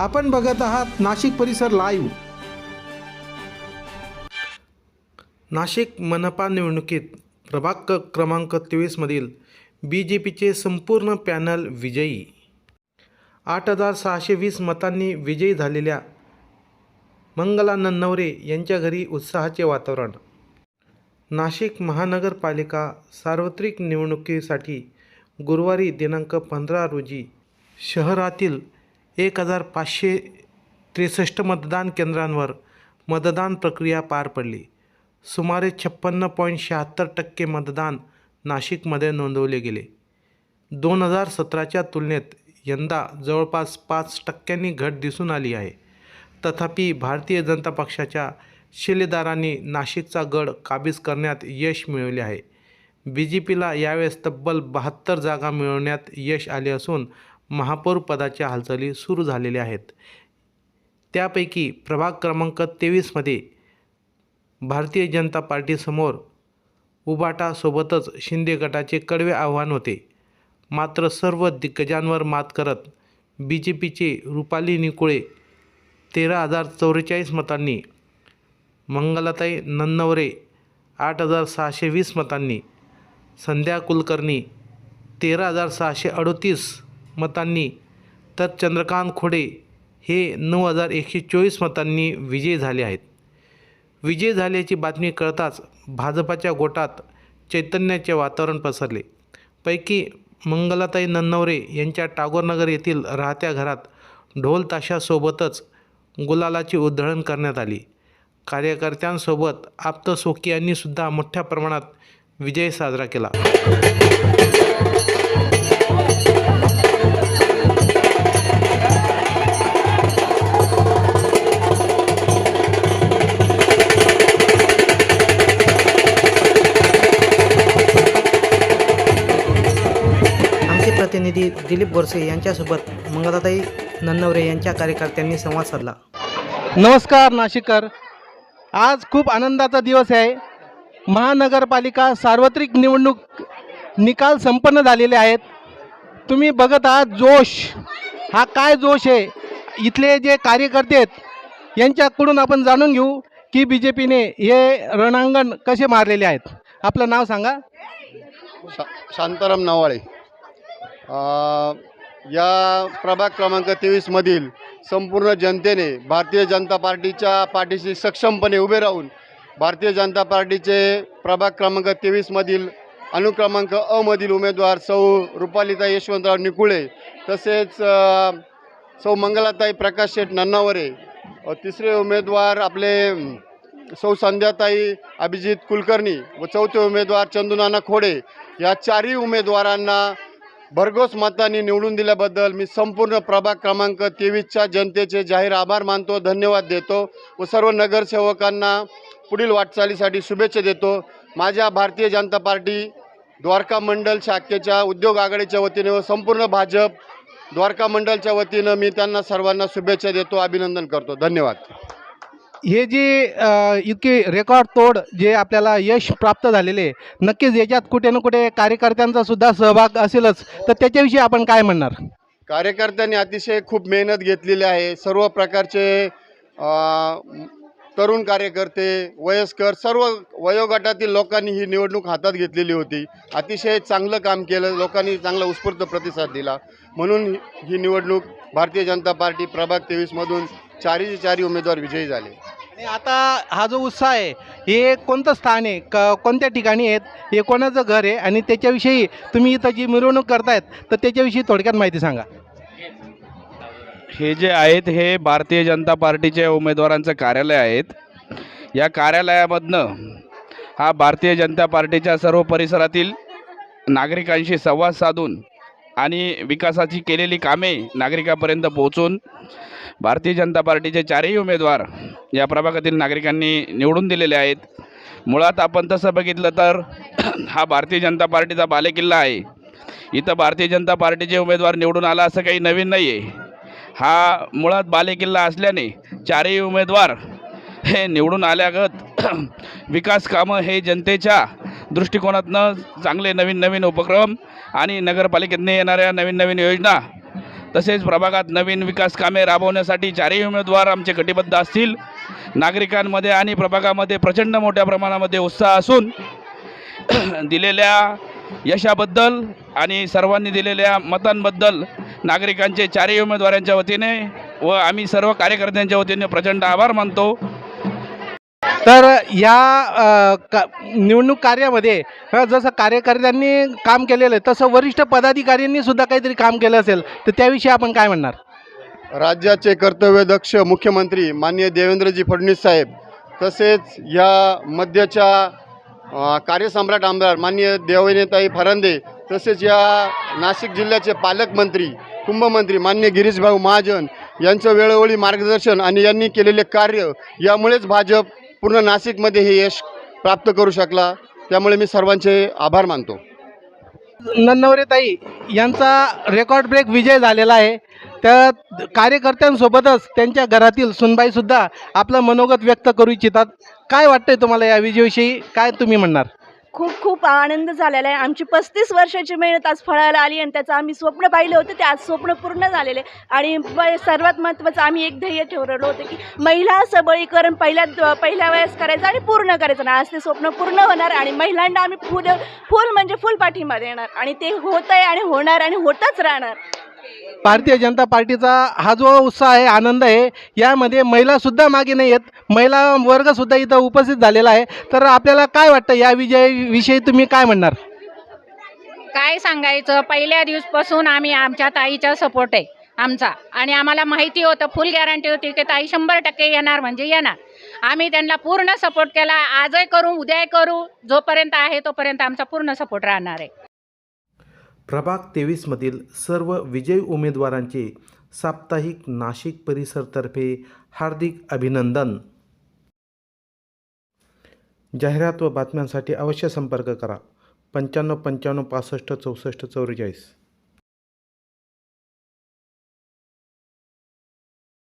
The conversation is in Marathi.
आपण बघत आहात नाशिक परिसर लाईव्ह नाशिक मनपा निवडणुकीत प्रभाग क्रमांक तेवीसमधील बी जे पीचे संपूर्ण पॅनल विजयी. आठ हजार सहाशे वीस मतांनी विजयी झालेल्या मंगला नन्नवरे यांच्या घरी उत्साहाचे वातावरण. नाशिक महानगरपालिका सार्वत्रिक निवडणुकीसाठी गुरुवारी दिनांक पंधरा रोजी शहरातील एक हजार पाचशे त्रेसष्ट मतदान केंद्रांवर मतदान प्रक्रिया पार पडली. सुमारे छप्पन्न पॉईंट शहात्तर टक्के मतदान नाशिकमध्ये नोंदवले गेले. दोन हजार सतराच्या तुलनेत यंदा जवळपास पाच टक्क्यांनी घट दिसून आली आहे. तथापि भारतीय जनता पक्षाच्या शिलेदारांनी नाशिकचा गड काबीज करण्यात यश मिळवले आहे. बी जे पीला यावेळेस तब्बल बहात्तर जागा मिळवण्यात यश आले असून महापौरपदाच्या हालचाली सुरू झालेल्या आहेत. त्यापैकी प्रभाग क्रमांक तेवीसमध्ये भारतीय जनता पार्टीसमोर उबाटासोबतच शिंदे गटाचे कडवे आव्हान होते. मात्र सर्व दिग्गजांवर मात करत बी जे पीचे रुपाली निकुळे तेरा हजार चौवेचाळीस मतांनी मंगलाताई नन्नवरे आठ हजार सहाशे वीस मतांनी संध्या कुलकर्णी तेरा हजार सहाशे अडोतीस मतांनी. तर चंद्रकांत खोडे हे नऊ हजार एकशे चोवीस मतांनी विजयी झाले आहेत. विजय झाल्याची बातमी कळताच भाजपाच्या गोटात चैतन्याचे वातावरण पसरले. पैकी मंगलाताई नन्नवरे यांच्या टागोरनगर येथील राहत्या घरात ढोल ताशासोबतच गुलालाची उधळण करण्यात आली. कार्यकर्त्यांसोबत आप्तसोकी यांनीसुद्धा मोठ्या प्रमाणात विजय साजरा केला. प्रतिनिधी दिलीप बोरसे यांच्यासोबत मंगलाताई नन्नवरे यांच्या कार्यकर्त्यांनी संवाद साधला. नमस्कार नाशिककर. आज खूप आनंदाचा दिवस आहे. महानगरपालिका सार्वत्रिक निवडणूक निकाल संपन्न झालेले आहेत. तुम्ही बघत आहात जोश. हा काय जोश आहे? इथले जे कार्यकर्ते आहेत यांच्याकडून आपण जाणून घेऊ की बी जे पीने हे रणांगण कसे मारलेले आहेत. आपलं नाव सांगा. शा शांताराम नवाळे. या प्रभाग क्रमांक तेवीसमधील संपूर्ण जनतेने भारतीय जनता पार्टीच्या पाठीशी सक्षमपणे उभे राहून भारतीय जनता पार्टीचे प्रभाग क्रमांक तेवीसमधील अनुक्रमांक अमधील उमेदवार सौ रुपालिता यशवंतराव निकुळे तसेच सौ मंगलाताई प्रकाश शेठ नन्नावरे तिसरे उमेदवार आपले सौ संध्याताई अभिजित कुलकर्णी व चौथे उमेदवार चंदुनाना खोडे या चारही उमेदवारांना भरघोस मतांनी निवडून दिल्याबद्दल मी संपूर्ण प्रभाग क्रमांक तेवीसच्या जनतेचे जाहीर आभार मानतो धन्यवाद देतो व सर्व नगरसेवकांना पुढील वाटचालीसाठी शुभेच्छा देतो. माझ्या भारतीय जनता पार्टी द्वारका मंडल शाखेच्या उद्योग आघाडीच्या वतीने व संपूर्ण भाजप द्वारका मंडलच्या वतीनं मी त्यांना सर्वांना शुभेच्छा देतो अभिनंदन करतो. धन्यवाद. हे जे इतकी रेकॉर्ड तोड जे आपल्याला यश प्राप्त झालेले आहे, नक्कीच याच्यात कुठे ना कुठे कार्यकर्त्यांचा सुद्धा सहभाग असेलच. तर त्याच्याविषयी आपण काय म्हणणार? कार्यकर्त्यांनी अतिशय खूप मेहनत घेतलेली आहे. सर्व प्रकारचे तरुण कार्यकर्ते वयस्कर सर्व वयोगटातील लोकांनी ही निवडणूक हातात घेतलेली होती. अतिशय चांगलं काम केलं लोकांनी चांगला उत्स्फूर्त प्रतिसाद दिला. म्हणून ही- ही निवडणूक भारतीय जनता पार्टी प्रभाग तेवीसमधून चारही चारही उमेदवार विजयी झाले. आणि आता हा जो उत्साह आहे हे कोणतं स्थान आहे? क कोणत्या ठिकाणी आहेत? हे कोणाचं घर आहे? आणि त्याच्याविषयी तुम्ही इथं जी मिरवणूक करतायत तर त्याच्याविषयी थोडक्यात माहिती सांगा. हे जे आहेत हे भारतीय जनता पार्टीचे उमेदवारांचं कार्यालय आहेत. या कार्यालयामधनं हा भारतीय जनता पार्टीच्या सर्व परिसरातील नागरिकांशी संवाद साधून आणि विकासाची केलेली कामे नागरिकापर्यंत पोहोचून भारतीय जनता पार्टीचे चारही उमेदवार या प्रभागातील नागरिकांनी निवडून दिलेले आहेत. मुळात आपण तसं बघितलं तर हा भारतीय जनता पार्टीचा बालेकिल्ला आहे. इथं भारतीय जनता पार्टीचे उमेदवार निवडून आला असं काही नवीन नाही आहे हा मुळात बालेकिल्ला असल्याने चारही उमेदवार हे निवडून आल्यागत विकास कामं हे जनतेच्या दृष्टिकोनातनं चांगले नवीन नवीन उपक्रम आणि नगरपालिकेतनं येणाऱ्या नवीन नवीन योजना तसेच प्रभागात नवीन विकास कामे राबवण्यासाठी चारही उमेदवार आमचे कटिबद्ध असतील. नागरिकांमध्ये आणि प्रभागामध्ये प्रचंड मोठ्या प्रमाणामध्ये उत्साह असून दिलेल्या यशाबद्दल आणि सर्वांनी दिलेल्या मतांबद्दल नागरिकांचे चारही उमेदवारांच्या वतीने व आम्ही सर्व कार्यकर्त्यांच्या वतीने प्रचंड आभार मानतो. तर या का निवडणूक कार्यामध्ये जसं कार्यकर्त्यांनी काम केलेलं आहे तसं वरिष्ठ पदाधिकाऱ्यांनी सुद्धा काहीतरी काम केलं असेल तर त्याविषयी आपण काय म्हणणार? राज्याचे कर्तव्यदक्ष मुख्यमंत्री माननीय देवेंद्रजी फडणवीस साहेब तसेच या मध्याच्या कार्यसम्राट आमदार माननीय देवनेताई फरांदे तसेच या नाशिक जिल्ह्याचे पालकमंत्री कुंभमंत्री मान्य गिरीशभाऊ महाजन यांचं वेळोवेळी मार्गदर्शन आणि यांनी केलेले कार्य यामुळेच भाजप पूर्ण नाशिकमध्ये हे यश प्राप्त करू शकला. त्यामुळे मी सर्वांचे आभार मानतो. नन्नवरे ताई यांचा रेकॉर्ड ब्रेक विजय झालेला आहे. त्या कार्यकर्त्यांसोबतच त्यांच्या घरातील सुनबाईसुद्धा आपलं मनोगत व्यक्त करू इच्छितात. काय वाटतंय तुम्हाला या विजयाविषयी? काय तुम्ही म्हणणार? खूप खूप आनंद झालेला आहे. आमची पस्तीस वर्षाची मेहनत आज फळायला आली आणि त्याचं आम्ही स्वप्न पाहिलं होतं. ते आज स्वप्न पूर्ण झालेले आणि सर्वात महत्त्वाचं आम्ही एक ध्येय ठेवलेलं होतं की महिला सबळीकरण पहिल्या पहिल्या वेळेस करायचं आणि पूर्ण करायचं. आणि आज ते स्वप्न पूर्ण होणार आणि महिलांना आम्ही फुल फुल म्हणजे फुल पाठिंबा देणार. आणि ते होत आहे आणि होणार आणि होतच राहणार. भारतीय जनता पार्टीचा हा जो उत्साह आहे आनंद आहे यामध्ये महिलासुद्धा मागे नाही आहेत. महिला वर्गसुद्धा इथं उपस्थित झालेला आहे. तर आपल्याला काय वाटतं या विजयाविषयी तुम्ही काय म्हणणार? काय सांगायचं पहिल्या दिवसपासून आम्ही आमच्या ताईचा सपोर्ट आहे आमचा. आणि आम्हाला माहिती होतं फुल गॅरंटी होती की ताई शंभर टक्के येणार म्हणजे येणार. आम्ही त्यांना पूर्ण सपोर्ट केला. आजही करू उद्याही करू. जोपर्यंत आहे तोपर्यंत आमचा पूर्ण सपोर्ट राहणार आहे. प्रभाग तेवीसमधील सर्व विजयी उमेदवारांचे साप्ताहिक नाशिक परिसरतर्फे हार्दिक अभिनंदन. जाहिरात व बातम्यांसाठी अवश्य संपर्क करा. पंच्याण्णव पंच्याण्णव पासष्ट चौसष्ट चौवेचाळीस